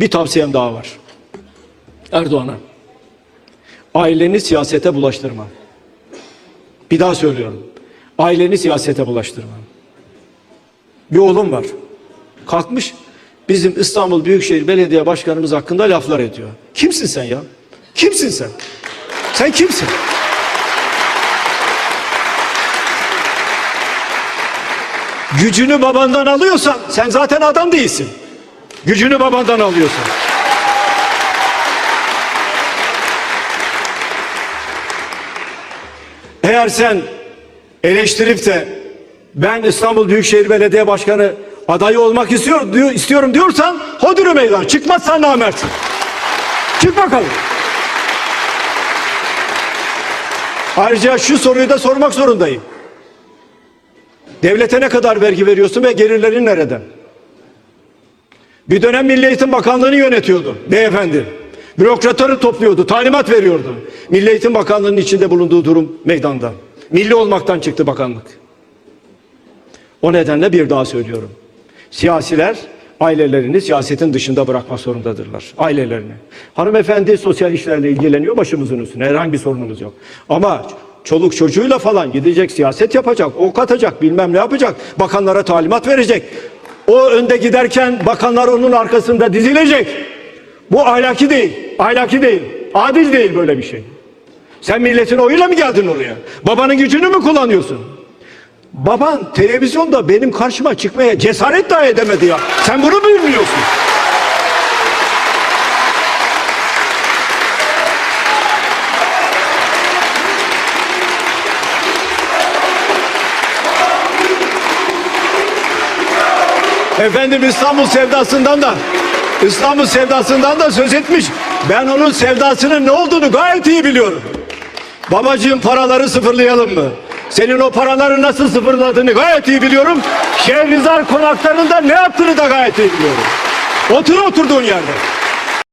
Bir tavsiyem daha var. Erdoğan'a. Aileni siyasete bulaştırma. Bir daha söylüyorum. Aileni siyasete bulaştırma. Bir oğlum var. Kalkmış bizim İstanbul Büyükşehir Belediye Başkanımız hakkında laflar ediyor. Kimsin sen ya? Kimsin sen? Sen kimsin? Gücünü babandan alıyorsan sen zaten adam değilsin. Gücünü babandan alıyorsan. Eğer sen eleştirip de ben İstanbul Büyükşehir Belediye Başkanı adayı olmak istiyor, diyor, istiyorum diyorsan hodri meydan. Çıkmazsan namertsin. Çık bakalım. Ayrıca şu soruyu da sormak zorundayım. Devlete ne kadar vergi veriyorsun ve gelirlerin nereden? Bir dönem Milli Eğitim Bakanlığı'nı yönetiyordu beyefendi. Bürokratları topluyordu, talimat veriyordu. Milli Eğitim Bakanlığı'nın içinde bulunduğu durum meydanda. Milli olmaktan çıktı bakanlık. O nedenle bir daha söylüyorum. Siyasiler ailelerini siyasetin dışında bırakmak zorundadırlar. Ailelerini. Hanımefendi sosyal işlerle ilgileniyor başımızın üstüne. Herhangi bir sorunumuz yok. Ama çoluk çocuğuyla falan gidecek siyaset yapacak, ok atacak, bilmem ne yapacak. Bakanlara talimat verecek. O önde giderken bakanlar onun arkasında dizilecek. Bu ahlaki değil. Ahlaki değil. Adil değil böyle bir şey. Sen milletin oyuyla mı geldin oraya? Babanın gücünü mü kullanıyorsun? Baban televizyonda benim karşıma çıkmaya cesaret dahi edemedi ya. Sen bunu mu bilmiyorsun? Efendim İstanbul sevdasından da İstanbul sevdasından da söz etmiş. Ben onun sevdasının ne olduğunu gayet iyi biliyorum. Babacığım paraları sıfırlayalım mı? Senin o paraları nasıl sıfırladığını gayet iyi biliyorum. Şehrizar konaklarında ne yaptığını da gayet iyi biliyorum. Otur oturduğun yerde.